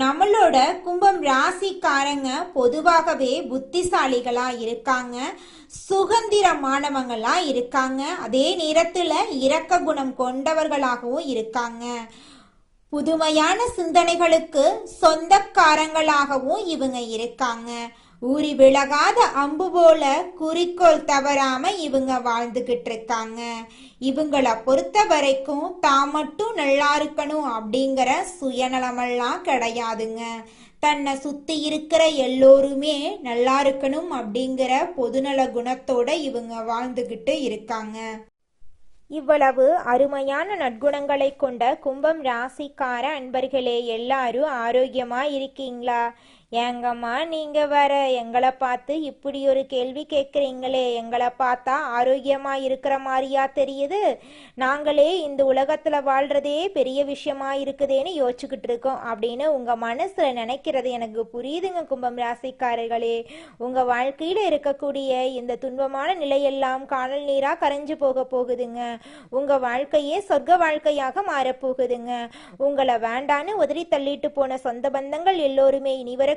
நம்மளோட கும்பம் ராசிக்காரங்க பொதுவாகவே புத்திசாலிகளா இருக்காங்க சுதந்திரமானவங்களா இருக்காங்க அதே நேரத்துல இரக்க குணம் கொண்டவர்களாகவும் இருக்காங்க. புதுமையான சிந்தனைகளுக்கு சொந்தக்காரங்களாகவும் இவங்க இருக்காங்க. ஊறி விலகாத அம்பு போல குறிக்கோள் தவறாம இவங்க வாழ்ந்துகிட்டு இருக்காங்க. இவங்கள பொறுத்த வரைக்கும் தான் மட்டும் நல்லா இருக்கணும் அப்படிங்கிற சுயநலமெல்லாம் கிடையாதுங்க. தன்னை சுத்தி இருக்கிற எல்லோருமே நல்லா இருக்கணும் அப்படிங்கிற பொதுநல குணத்தோட இவங்க வாழ்ந்துகிட்டு இருக்காங்க. இவ்வளவு அருமையான நற்குணங்களை கொண்ட கும்பம் ராசிக்கார அன்பர்களே எல்லாரும் ஆரோக்கியமா இருக்கீங்களா? ஏங்கம்மா நீங்க வர எங்களை பார்த்து இப்படி ஒரு கேள்வி கேட்குறீங்களே. எங்களை பார்த்தா ஆரோக்கியமா இருக்கிற மாதிரியா தெரியுது. நாங்களே இந்த உலகத்துல வாழ்றதே பெரிய விஷயமா இருக்குதேன்னு யோசிச்சுக்கிட்டு இருக்கோம் அப்படின்னு உங்க மனசுல நினைக்கிறது எனக்கு புரியுதுங்க கும்பம் ராசிக்காரர்களே. உங்க வாழ்க்கையில இருக்கக்கூடிய இந்த துன்பமான நிலையெல்லாம் காணல் நீரா கரைஞ்சு போக போகுதுங்க. உங்க வாழ்க்கையே சொர்க்க வாழ்க்கையாக மாறப்போகுதுங்க. உங்களை வேண்டான்னு உதறி தள்ளிட்டு போன சொந்த பந்தங்கள் எல்லோருமே இனிவர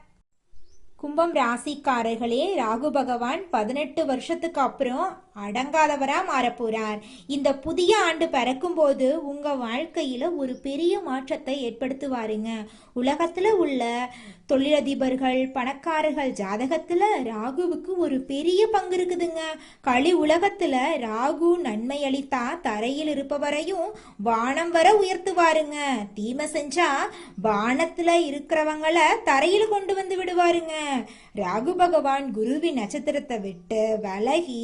கும்பம் ராசிக்காரர்களே ராகு பகவான் பதினெட்டு வருஷத்துக்கு அப்புறம் அடங்காதவரா மாறப்போறார். இந்த புதிய ஆண்டு பிறக்கும்போது உங்க வாழ்க்கையில ஒரு பெரிய மாற்றத்தை ஏற்படுத்துவாருங்க. உலகத்துல உள்ள தொழிலதிபர்கள் பணக்காரர்கள் ஜாதகத்துல ராகுவுக்கு ஒரு பெரிய பங்கு இருக்குதுங்க. களி உலகத்துல ராகு நன்மை அளித்தா தரையில் இருப்பவரையும் வானம் வர உயர்த்துவாருங்க. தீமை செஞ்சா வானத்துல இருக்கிறவங்கள தரையில் கொண்டு வந்து விடுவாருங்க. ராகு பகவான் குருவின் நட்சத்திரத்தை விட்டு விலகி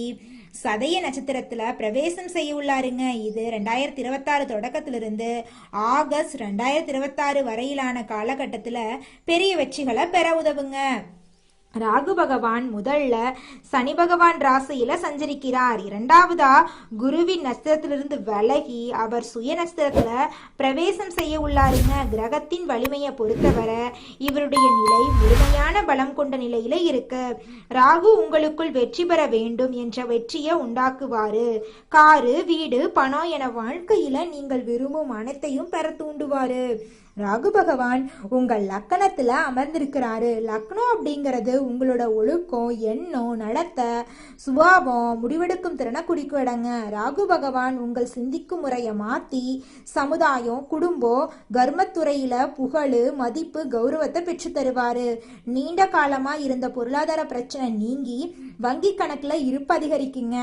சதய நட்சத்திரத்துல பிரவேசம் செய்ய உள்ளாருங்க. இது ரெண்டாயிரத்தி இருபத்தாறு தொடக்கத்திலிருந்து ஆகஸ்ட் ரெண்டாயிரத்தி இருபத்தாறு வரையிலான காலகட்டத்துல பெரிய வெற்றிகளை பெற உதவுங்க. ராகு பகவான் முதல்ல சனி பகவான் ராசியில சஞ்சரிக்கிறார். இரண்டாவதா குருவின் நஸ்திரத்திலிருந்து விலகி அவர் சுய நட்சத்திரத்துல பிரவேசம் செய்ய உள்ளாருங்க. கிரகத்தின் வலிமையை பொறுத்தவரை இவருடைய நிலை முழுமையான பலம் கொண்ட நிலையில இருக்கு. ராகு உங்களுக்குள் வெற்றி பெற வேண்டும் என்ற வெற்றியை உண்டாக்குவாரு. காரு வீடு பணம் என வாழ்க்கையில நீங்கள் விரும்பும் அனைத்தையும் பெற தூண்டுவாரு. ராகு பகவான் உங்கள் லக்கணத்தில் அமர்ந்திருக்கிறாரு. லக்னம் அப்படிங்கிறது உங்களோட ஒழுக்கம் எண்ணம் நடத்தை சுபாவம் முடிவெடுக்கும் திறனை குறிக்கும் இடங்க ராகு பகவான் உங்கள் சிந்திக்கும் முறையை மாற்றி சமுதாயம் குடும்பம் கர்மத்துறையில் புகழ் மதிப்பு கௌரவத்தை பெற்று தருவார். நீண்ட காலமாக இருந்த பொருளாதார பிரச்சனை நீங்கி வங்கி கணக்கில் இருப்பு அதிகரிக்குங்க.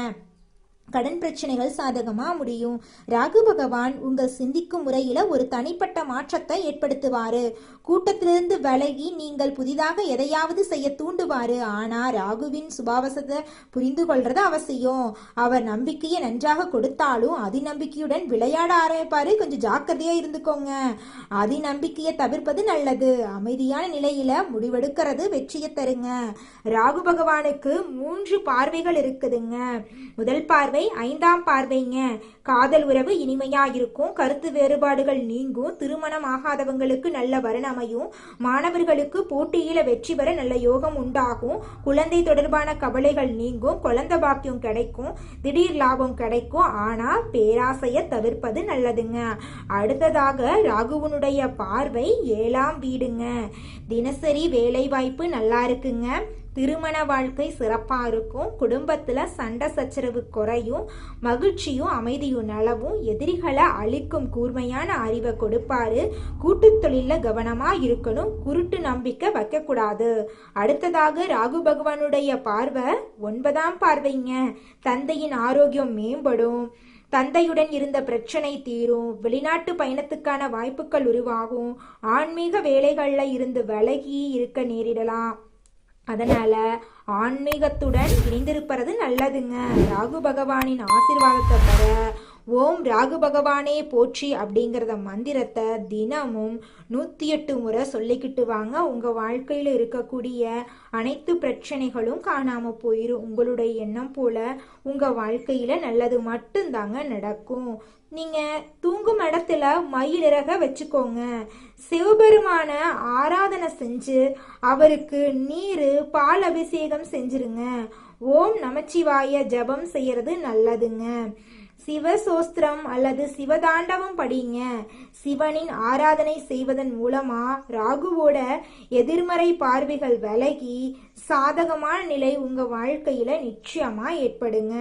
கடன் பிரச்சனைகள் சாதகமா முடியும். ராகு பகவான் உங்க சிந்திக்கும் முறையில ஒரு தனிப்பட்ட மாற்றத்தை ஏற்படுத்துவாரு. கூட்டத்திலிருந்து விலகி நீங்கள் புதிதாக எதையாவது செய்ய தூண்டுவாரு. ஆனா ராகுவின் சுபாவசத்தை புரிந்து கொள்றது அவசியம். அவர் நம்பிக்கையை நன்றாக கொடுத்தாலும் அதிநம்பிக்கையுடன் விளையாட ஆரம்பிப்பாரு. கொஞ்சம் ஜாக்கிரதையா இருந்துக்கோங்க. அதிநம்பிக்கையை தவிர்ப்பது நல்லது. அமைதியான நிலையில முடிவெடுக்கிறது வெற்றியை தருங்க. ராகு பகவானுக்கு மூன்று பார்வைகள் இருக்குதுங்க. முதல் பார்வை ஐந்தாம் பார்வைங்க. காதல் உறவு இனிமையா இருக்கும் கருத்து வேறுபாடுகள் நீங்கும். திருமணம் ஆகாதவங்களுக்கு நல்ல வரன் அமையும். மாணவர்களுக்கு போட்டியில வெற்றி பெற நல்ல யோகம் உண்டாகும். குழந்தை தொடர்பான கவலைகள் நீங்கும். குழந்தை பாக்கியம் கிடைக்கும். திடீர் லாபம் கிடைக்கும். ஆனா பேராசைய தவிர்ப்பது நல்லதுங்க. அடுத்ததாக ராகுவனுடைய பார்வை ஏழாம் வீடுங்க. தினசரி வேலை வாய்ப்பு நல்லா இருக்குங்க. திருமண வாழ்க்கை சிறப்பாக இருக்கும். குடும்பத்தில் சண்டை சச்சரவு குறையும். மகிழ்ச்சியும் அமைதியும் நலவும். எதிரிகளை அழிக்கும் கூர்மையான அறிவை கொடுப்பாரு. கூட்டுத் தொழிலில் கவனமாக இருக்கணும். குருட்டு நம்பிக்கை வைக்கக்கூடாது. அடுத்ததாக ராகு பகவானுடைய பார்வை ஒன்பதாம் பார்வைங்க. தந்தையின் ஆரோக்கியம் மேம்படும். தந்தையுடன் இருந்த பிரச்சனை தீரும். வெளிநாட்டு பயணத்துக்கான வாய்ப்புகள் உருவாகும். ஆன்மீக வேலைகளில் இருந்து விலகி இருக்க நேரிடலாம். அதனால ஆன்மீகத்துடன் இணைந்திருப்பது நல்லதுங்க. ராகு பகவானின் ஆசீர்வாதத்தை பெற ஓம் ராகு பகவானே போற்றி அப்படிங்கிறத மந்திரத்தை தினமும் நூற்றி எட்டு முறை சொல்லிக்கிட்டு வாங்க. உங்கள் வாழ்க்கையில் இருக்கக்கூடிய அனைத்து பிரச்சனைகளும் காணாமல் போயிடும் உங்களுடைய எண்ணம் போல உங்கள் வாழ்க்கையில் நல்லது மட்டும்தாங்க நடக்கும். நீங்கள் தூங்கும் மயிலிறக வச்சுக்கோங்க. சிவபெருமான ஆராதனை செஞ்சு அவருக்கு நீர் பால் அபிஷேகம் செஞ்சிருங்க. ஓம் நமச்சிவாய ஜபம் செய்யறது நல்லதுங்க. சிவசோஸ்திரம் அல்லது சிவதாண்டவம் படிங்க. சிவனின் ஆராதனை செய்வதன் மூலமா ராகுவோட எதிர்மறை பார்வைகள் விலகி சாதகமான நிலை உங்க வாழ்க்கையில நிச்சயமா ஏற்படுங்க.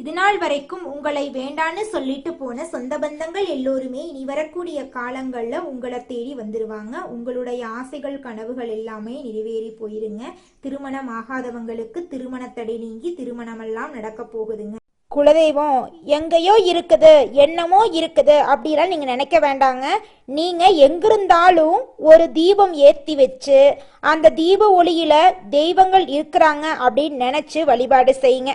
இது நாள் வரைக்கும் உங்களை வேண்டான்னு சொல்லிட்டு போன சொந்த பந்தங்கள் எல்லோருமே இனி வரக்கூடிய காலங்களில் உங்களை தேடி வந்துடுவாங்க உங்களுடைய ஆசைகள் கனவுகள் எல்லாமே நிறைவேறி போயிருங்க. திருமணம் ஆகாதவங்களுக்கு திருமணத்தடை நீங்கி திருமணமெல்லாம் நடக்க போகுதுங்க. குலதெய்வம் எங்கேயோ இருக்குது என்னமோ இருக்குது அப்படிலாம் நீங்கள் நினைக்க வேண்டாங்க. நீங்கள் எங்கிருந்தாலும் ஒரு தீபம் ஏற்றி வச்சு அந்த தீப ஒளியில் தெய்வங்கள் இருக்கிறாங்க அப்படின்னு நினச்சி வழிபாடு செய்யுங்க.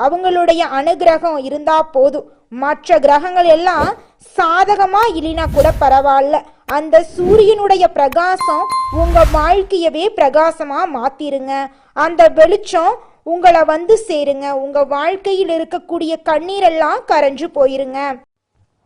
அவங்களுடைய அனுகிரகம் இருந்தா போதும். மற்ற கிரகங்கள் எல்லாம் சாதகமா இல்லைனா கூட பரவாயில்ல. அந்த சூரியனுடைய பிரகாசம் உங்க வாழ்க்கையவே பிரகாசமா மாத்திருங்க. அந்த வெளிச்சம் உங்களை வந்து சேருங்க. உங்க வாழ்க்கையில் இருக்கக்கூடிய கண்ணீரெல்லாம் கரைஞ்சு போயிருங்க.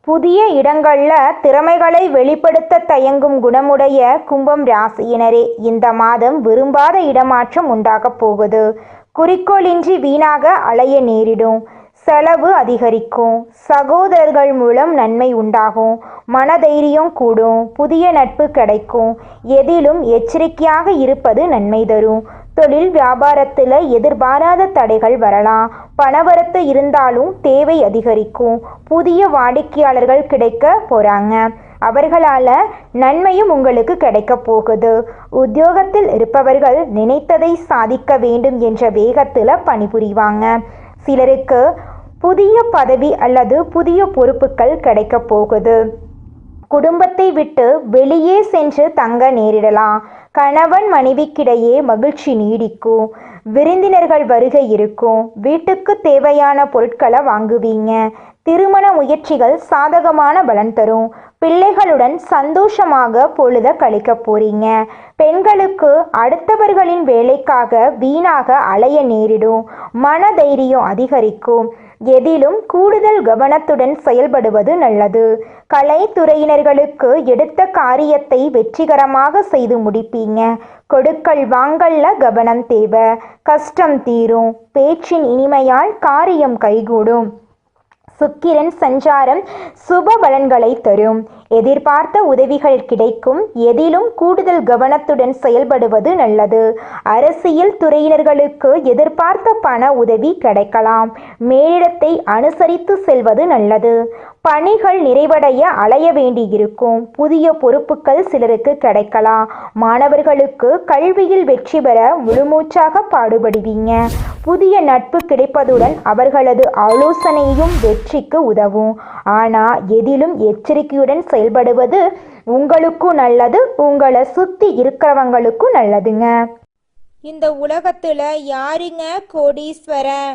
புதிய இடங்கள்ல திறமைகளை வெளிப்படுத்த தயங்கும் குணமுடைய கும்பம் ராசியினரே இந்த மாதம் விரும்பாத இடமாற்றம் உண்டாகப் போகுது. குறிக்கோளின்றி வீணாக அலைய நேரிடும். செலவு அதிகரிக்கும். சகோதரர்கள் மூலம் நன்மை உண்டாகும். மனதைரியம் கூடும். புதிய நட்பு கிடைக்கும். எதிலும் எச்சரிக்கையாக இருப்பது நன்மை தரும். தொழில் வியாபாரத்தில் எதிர்பாராத தடைகள் வரலாம். பணவரத்து இருந்தாலும் தேவை அதிகரிக்கும். புதிய வாடிக்கையாளர்கள் கிடைக்க போகிறாங்க அவர்களால் நன்மையும் உங்களுக்கு கிடைக்க போகுது. உத்தியோகத்தில் இருப்பவர்கள் நினைத்ததை சாதிக்க வேண்டும் என்ற வேகத்தில் பணிபுரிவாங்க. சிலருக்கு புதிய பதவி அல்லது புதிய பொறுப்புகள் கிடைக்கப் போகுது. குடும்பத்தை விட்டு வெளியே சென்று தங்க நேரிடலாம். கணவன் மனைவிக்கிடையே மகிழ்ச்சி நீடிக்கும். விருந்தினர்கள் வருகை இருக்கும். வீட்டுக்கு தேவையான பொருட்களை வாங்குவீங்க. திருமண முயற்சிகள் சாதகமான பலன் தரும். பிள்ளைகளுடன் சந்தோஷமாக பொழுத கழிக்க போறீங்க. பெண்களுக்கு அடுத்தவர்களின் வேலைக்காக வீணாக அலைய நேரிடும். மன தைரியம் அதிகரிக்கும். எதிலும் கூடுதல் கவனத்துடன் செயல்படுவது நல்லது. கலைத்துறையினர்களுக்கு எடுத்த காரியத்தை வெற்றிகரமாக செய்து முடிப்பீங்க. கொடுக்கல் வாங்கல்ல கவனம் தேவை. கஷ்டம் தீரும். பேச்சின் இனிமையால் காரியம் கைகூடும். சுக்கிரன் சஞ்சாரம் சுப பலன்களை தரும். எதிர்பார்த்த உதவிகள் கிடைக்கும் எதிலும் கூடுதல் கவனத்துடன் செயல்படுவது நல்லது. அரசியல் துறையினர்களுக்கு எதிர்பார்த்த பண உதவி கிடைக்கலாம். மேலிடத்தை அனுசரித்து செல்வது நல்லது. பணிகள் நிறைவடைய அலைய வேண்டியிருக்கும். புதிய பொறுப்புகள் சிலருக்கு கிடைக்கலாம். மாணவர்களுக்கு கல்வியில் வெற்றி பெற முழுமூச்சாக பாடுபடுவீங்க. புதிய நட்பு கிடைப்பதுடன் அவர்களது ஆலோசனையும் வெற்றிக்கு உதவும். ஆனால் எதிலும் எச்சரிக்கையுடன் செயல்படுவது உங்களுக்கும் நல்லது உங்களை சுத்தி இருக்கிறவங்களுக்கும் நல்லதுங்க. இந்த உலகத்துல யாருங்க கோடீஸ்வரன்?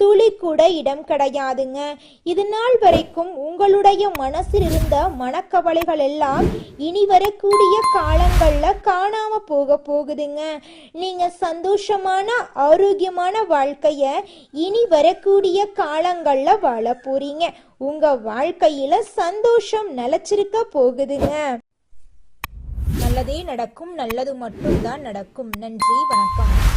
துளி கூட இடம் கிடையாதுங்க. இது நாள் வரைக்கும் உங்களுடைய மனசில் இருந்த மனக்கவலைகள் எல்லாம் இனி வரக்கூடிய காலங்கள்ல காணாம போக போகுதுங்க. நீங்க சந்தோஷமான ஆரோக்கியமான வாழ்க்கைய இனி வரக்கூடிய காலங்கள்ல வாழ போறீங்க. உங்க வாழ்க்கையில சந்தோஷம் நிலைச்சிருக்க போகுதுங்க. நல்லதே நடக்கும் நல்லது மட்டும்தான் நடக்கும். நன்றி வணக்கம்.